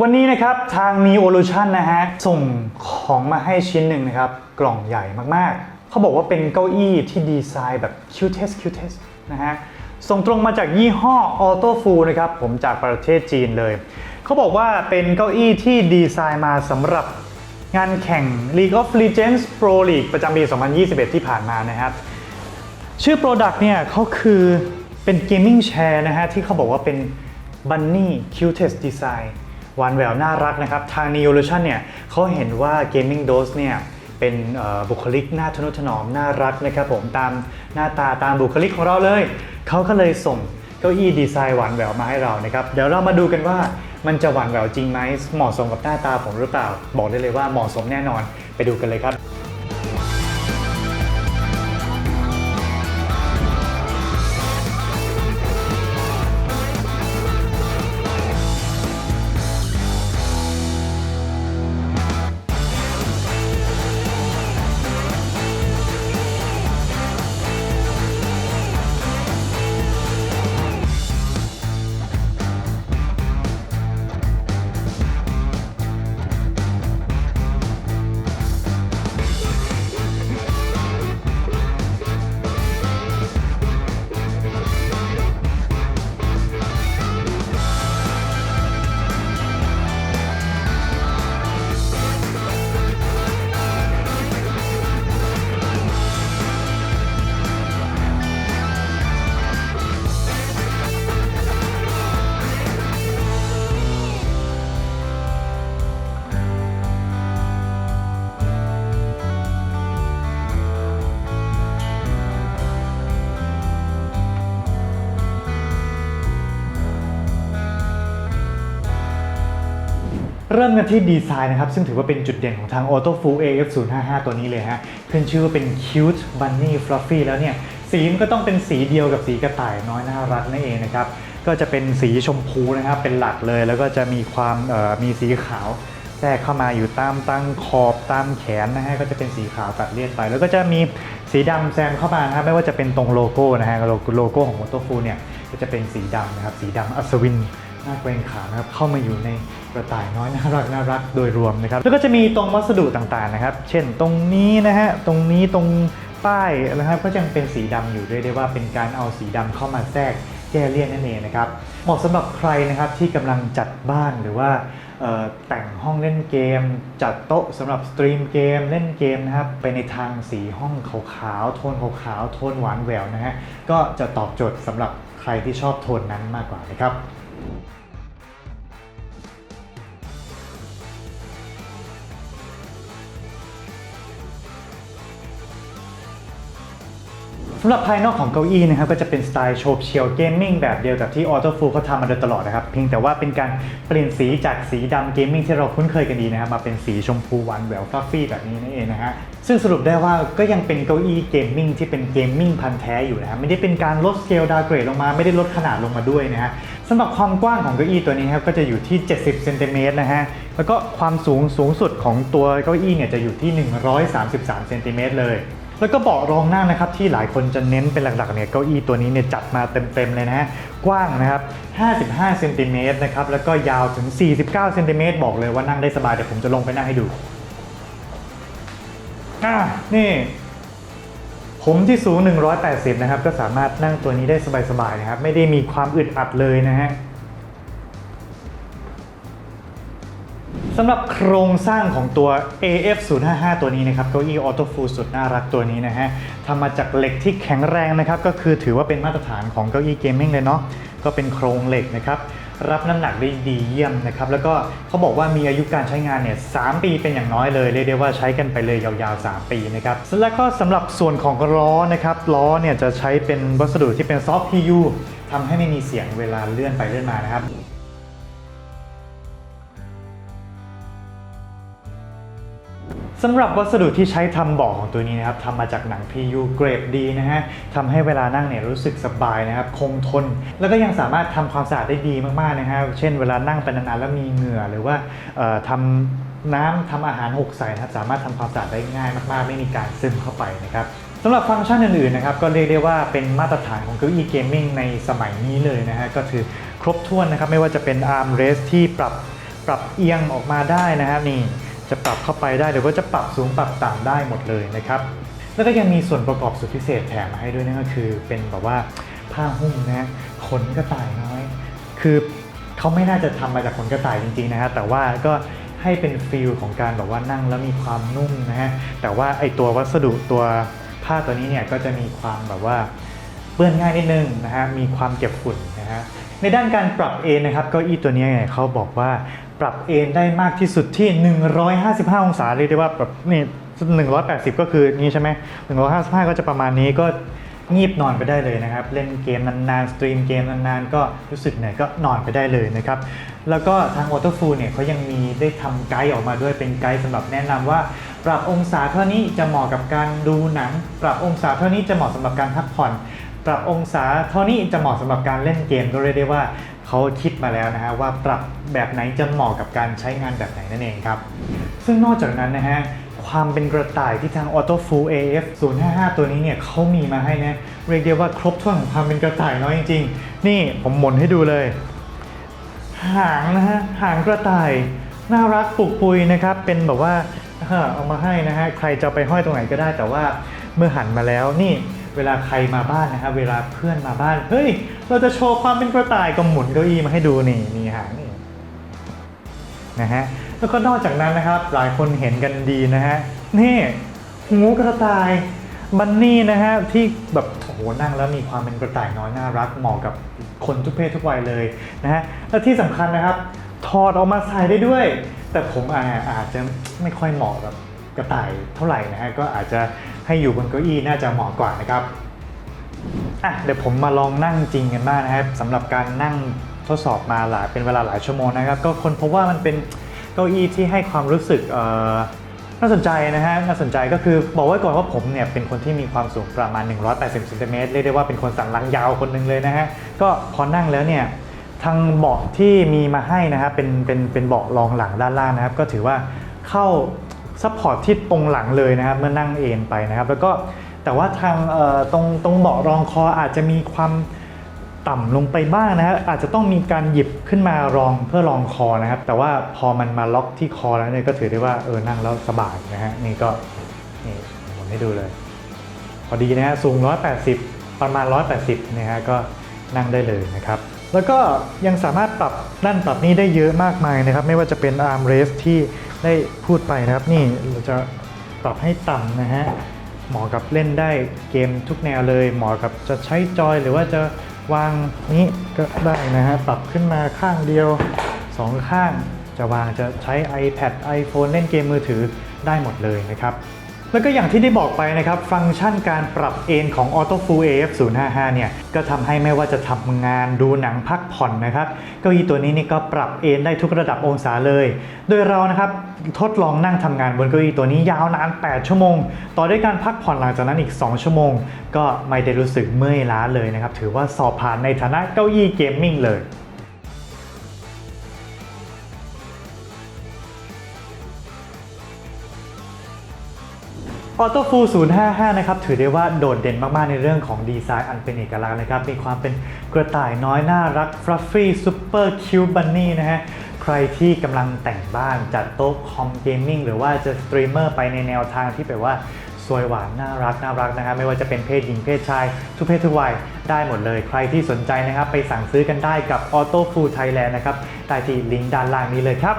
วันนี้นะครับทาง n e o l u t i o n นะฮะส่งของมาให้ชิ้นหนึ่งนะครับ กล่องใหญ่มากๆ เขาบอกว่าเป็นเก้าอี้ที่ดีไซน์แบบ cutest cutest นะฮะส่งตรงมาจากยี่ห้อ Auto f o o นะครับ ผมจากประเทศจีนเลย เขาบอกว่าเป็นเก้าอี้ที่ดีไซน์มาสำหรับงานแข่ง League of Legends Pro League ประจำปี 2021 ที่ผ่านมานะครับ ชื่อ Product เนี่ยเขาคือเป็น Gaming Chair นะฮะที่เขาบอกว่าเป็น Bunny Cutest Design วานแหววน่ารักนะครับ ทาง Neolution เนี่ยเขาเห็นว่า Gaming Dose เนี่ยเป็นบุคลิกน่าทนุถนอมน่ารักนะครับผมตามหน้าตาตามบุคลิกของเราเลย เขาก็เลยส่งเก้าอี้ดีไซน์หวานแหววมาให้เรานะครับ เดี๋ยวเรามาดูกันว่ามันจะหวานแหววจริงไหมเหมาะสมกับหน้าตาผมหรือเปล่า บอกได้เลยว่าเหมาะสมแน่นอนไปดูกันเลยครับ ริ่มกันที่ดีไซน์นะครับ ซึ่งถือว่าเป็นจุดเด่นของทาง Auto Full AF055 ตัวนี้เลยฮะขึ้นชื่อว่าเป็น cute bunny fluffy แล้วเนี่ย สีมันก็ต้องเป็นสีเดียวกับสีกระต่ายน้อยน่ารักนั่นเองนะครับ ก็จะเป็นสีชมพูนะครับ เป็นหลักเลย แล้วก็จะมีความมีสีขาวแทรกเข้ามาอยู่ตามตั้งขอบตามแขนนะฮะก็จะเป็นสีขาวตัดเลี่ยนไป แล้วก็จะมีสีดำแซมเข้ามานะครับไม่ว่าจะเป็นตรงโลโก้นะฮะโลโก้ของ Auto f u l เนี่ยก็จะเป็นสีดำนะครับสีดำอัศวิน หน้าเกรงขามนะครับเข้ามาอยู่ในกระต่ายน้อยน่ารักน่ารักโดยรวมนะครับแล้วก็จะมีตรงวัสดุต่างๆนะครับ เช่นตรงนี้นะฮะตรงนี้ตรงป้ายนะครับก็ยังเป็นสีดำอยู่เรียกได้ว่าเป็นการเอาสีดำเข้ามาแทรกแก้เลี่ยนนั่นเองนะครับเหมาะสำหรับใครนะครับที่กำลังจัดบ้านหรือว่าแต่งห้องเล่นเกม จัดโต๊ะสำหรับสตรีมเกมเล่นเกมนะครับไปในทางสีห้องขาวๆโทนขาวๆโทนหวานแหววนะฮะก็จะตอบโจทย์สำหรับใครที่ชอบโทนนั้นมากกว่านะครับ สำหรับภายนอกของเก้าอี้นะครับก็จะเป็นสไตล์โฉบเฉี่ยวเกมมิ่งแบบเดียวกับที่ Auto f u l เขาทำมาโดยตลอดนะครับเพียงแต่ว่าเป็นการเปลี่ยนสีจากสีดำเกมมิ่งที่เราคุ้นเคยกันดีนะครับมาเป็นสีชมพูหวานแหววฟลัฟฟี่แบบนี้นั่นเองนะฮะ ซึ่งสรุปได้ว่าก็ยังเป็นเก้าอี้เกมมิ่งที่เป็นเกมมิ่งพันแท้อยู่นะครับไม่ได้เป็นการลดสเกลดาวเกรดลงมาไม่ได้ลดขนาดลงมาด้วยนะฮะสำหรับความกว้างของเก้าอี้ตัวนี้ครับก็จะอยู่ที่ 70เซนติเมตรนะฮะแล้วก็ความสูงสูงสุดของตัวเก้าอี้เนี่ยจะอยู่ที่ 133เซนติเมตรเลยแล้วก็เบาะรองนั่งนะครับที่หลายคนจะเน้นเป็นหลักๆเนี่ยเก้าอี้ตัวนี้เนี่ยจัดมาเต็มๆเลยนะฮะกว้างนะครับ 55เซนติเมตรนะครับแล้วก็ยาวถึง 49เซนติเมตรบอกเลยว่านั่งได้สบายเดี๋ยวผมจะลงไปนั่งให้ดู อะนี่ ผมที่สูง 180 นะครับ ก็สามารถนั่งตัวนี้ได้สบายๆนะครับ ไม่ได้มีความอึดอัดเลยนะฮะสำหรับโครงสร้างของตัว AF055 ตัวนี้นะครับเก้าอี้ออโต้ฟูลสุดน่ารักตัวนี้นะฮะทำมาจากเหล็กที่แข็งแรงนะครับ ก็คือถือว่าเป็นมาตรฐานของเก้าอี้เกมมิ่งเลยเนาะก็เป็นโครงเหล็กนะครับ รับน้ำหนักได้ดีเยี่ยมนะครับแล้วก็เขาบอกว่ามีอายุการใช้งานเนี่ยสปีเป็นอย่างน้อยเลยเรียกได้ว่าใช้กันไปเลยยาวๆ 3 ปีนะครับแล้วก็สำหรับส่วนของล้อนะครับล้อเนี่ยจะใช้เป็นวัสดุที่เป็นซอฟต์ PU ทำให้ไม่มีเสียงเวลาเลื่อนไปเลื่อนมานะครับ สำหรับวัสดุที่ใช้ทำเบาะของตัวนี้นะครับทำมาจากหนัง PU เกรดดีนะฮะทำให้เวลานั่งเนี่ยรู้สึกสบายนะครับ คงทน แล้วก็ยังสามารถทำความสะอาดได้ดีมากๆนะฮะเช่นเวลานั่งไปนานๆแล้วมีเหงื่อหรือว่าทำน้ำทำอาหารหกใส่นะครับสามารถทำความสะอาดได้ง่ายมากๆ ไม่มีการซึมเข้าไปนะครับสำหรับฟังก์ชันอื่นๆนะครับก็เรียกได้ว่าเป็นมาตรฐานของเก้าอี้เกมมิ่งในสมัยนี้เลยนะฮะก็คือครบถ้วนนะครับไม่ว่าจะเป็น arm rest ที่ปรับปรับเอียงออกมาได้นะครับนี่ จะปรับเข้าไปได้หรือว่าจะปรับสูงปรับต่ำได้หมดเลยนะครับ แล้วก็ยังมีส่วนประกอบสุดพิเศษแถมมาให้ด้วยนั่นก็คือ เป็นแบบว่าผ้าหุ้มนะขนกระต่ายน้อย คือเขาไม่น่าจะทำมาจากขนกระต่ายจริงๆนะฮะแต่ว่าก็ให้เป็นฟิลของการแบบว่านั่งแล้วมีความนุ่มนะฮะแต่ว่าไอตัววัสดุตัวผ้าตัวนี้เนี่ยก็จะมีความแบบว่า เปื้อนง่ายนิดนึงนะฮะมีความเก็บฝุ่นนะฮะในด้านการปรับเอนนะครับเก้าอี้ตัวนี้เนี่ยเขาบอกว่าปรับเอนได้มากที่สุดที่ 155 องศาเรียกได้ว่าแบบนี่180 ก็คือนี่ใช่ไหม155 ก็จะประมาณนี้ก็งีบนอนไปได้เลยนะครับ เล่นเกมนานๆ สตรีมเกมนานๆ ก็รู้สึกเหนื่อยก็นอนไปได้เลยนะครับ แล้วก็ทาง a u t o f o o เนี่ยเขายังมีได้ทำไกด์ออกมาด้วยเป็นไกด์สำหรับแนะนำว่า ปรับองศาเท่านี้จะเหมาะกับการดูหนัง ปรับองศาเท่านี้จะเหมาะสำหรับการพักผ่อน ปรับองศาเท่านี้จะเหมาะสำหรับการเล่นเกมก็เรียกได้ว่าเขาคิดมาแล้วนะฮะว่าปรับแบบไหนจะเหมาะกับการใช้งานแบบไหนนั่นเองครับ ซึ่งนอกจากนั้นนะฮะความเป็นกระต่ายที่ทาง Auto Full AF 055 ตัวนี้เนี่ยเขามีมาให้นะเรียกได้ว่าครบถ้วนของความเป็นกระต่ายน้อยจริงๆ นี่ผมหมุนให้ดูเลย หางนะฮะหางกระต่าย น่ารักปุกปุยนะครับ เป็นแบบว่าเออเอามาให้นะฮะใครจะไปห้อยตรงไหนก็ได้แต่ว่าเมื่อหันมาแล้วนี่ เวลาใครมาบ้านนะครับ เวลาเพื่อนมาบ้าน เฮ้ย เราจะโชว์ความเป็นกระต่ายก็หมุนเก้าอี้มาให้ดูนี่นี่หางนี่นะฮะ แล้วก็นอกจากนั้นนะครับ หลายคนเห็นกันดีนะฮะ นี่หูกระต่ายบันนี่นะฮะที่แบบโอ้โหนั่งแล้วมีความเป็นกระต่ายน้อยน่ารักเหมาะกับคนทุกเพศทุกวัยเลยนะฮะและที่สำคัญนะครับ ถอดออกมาใส่ได้ด้วย แต่ผมอาอาจจะไม่ค่อยเหมาะกับกระต่ายเท่าไหร่นะฮะก็อาจจะ ให้อยู่บนเก้าอี้น่าจะเหมาะกว่านะครับอะเดี๋ยวผมมาลองนั่งจริงกันบ้างนะครับสำหรับการนั่งทดสอบมาหลายเป็นเวลาหลายชั่วโมงนะครับ ก็คนพบว่ามันเป็นเก้าอี้ที่ให้ความรู้สึกน่าสนใจนะฮะน่าสนใจก็คือบอกไว้ก่อนว่าผมเนี่ยเป็นคนที่มีความสูงประมาณ 180เซนติเมตรเรียกได้ว่าเป็นคนสันหลังยาวคนหนึ่งเลยนะฮะก็พอนั่งแล้วเนี่ยทางเบาะที่มีมาให้นะครับเป็นเป็นเป็นเบาะรองหลังด้านล่างนะครับ ก็ถือว่าเข้า ซัพพอร์ตที่ตรงหลังเลยนะครับเมื่อนั่งเอนไปนะครับ แล้วก็แต่ว่าทางตรงตรงเบาะรองคออาจจะมีความต่ำลงไปบ้างนะครับอาจจะต้องมีการหยิบขึ้นมารองเพื่อรองคอนะครับ แต่ว่าพอมันมาล็อกที่คอแล้วเนี่ยก็ถือได้ว่าเออนั่งแล้วสบายนะฮะนี่ก็นี่ผมให้ดูเลย พอดีนะฮะสูง 180 ประมาณ 180นะฮะก็นั่งได้เลยนะครับ แล้วก็ยังสามารถปรับนั่นปรับนี่ได้เยอะมากมายนะครับ ไม่ว่าจะเป็น arm rest ที่ได้พูดไปนะครับ นี่เราจะปรับให้ต่ำนะฮะเหมาะกับเล่นได้เกมทุกแนวเลย เหมาะกับจะใช้จอยหรือว่าจะวางนี้ก็ได้นะฮะปรับขึ้นมาข้างเดียวสองข้างจะวางจะใช้ iPad iPhone เล่นเกมมือถือได้หมดเลยนะครับ แล้วก็อย่างที่ได้บอกไปนะครับ ฟังก์ชันการปรับเอนของ Auto Full AF 055เนี่ย ก็ทำให้ไม่ว่าจะทำงานดูหนังพักผ่อนนะครับ เก้าอี้ตัวนี้นี่ก็ปรับเอนได้ทุกระดับองศาเลย โดยเรานะครับทดลองนั่งทำงานบนเก้าอี้ตัวนี้ยาวนาน 8 ชั่วโมง ต่อด้วยการพักผ่อนหลังจากนั้นอีก 2 ชั่วโมง ก็ไม่ได้รู้สึกเมื่อยล้าเลยนะครับ ถือว่าสอบผ่านในฐานะเก้าอี้เกมมิ่งเลย Auto Full 055 นะครับ ถือได้ว่าโดดเด่นมาก ๆ ในเรื่องของดีไซน์อันเป็นเอกลักษณ์นะครับ มีความเป็นกระต่ายน้อยน่ารัก fluffy super cute bunny นะฮะ ใครที่กำลังแต่งบ้านจัดโต๊ะคอมเกมมิ่งหรือว่าจะสตรีมเมอร์ไปในแนวทางที่แบบว่าสวยหวานน่ารักน่ารักนะครับไม่ว่าจะเป็นเพศหญิงเพศชาย ทุกเพศทุกวัยได้หมดเลย ใครที่สนใจนะครับ ไปสั่งซื้อกันได้กับ Auto Full Thailand นะครับใต้ที่ลิงก์ด้านล่างนี้เลยครับ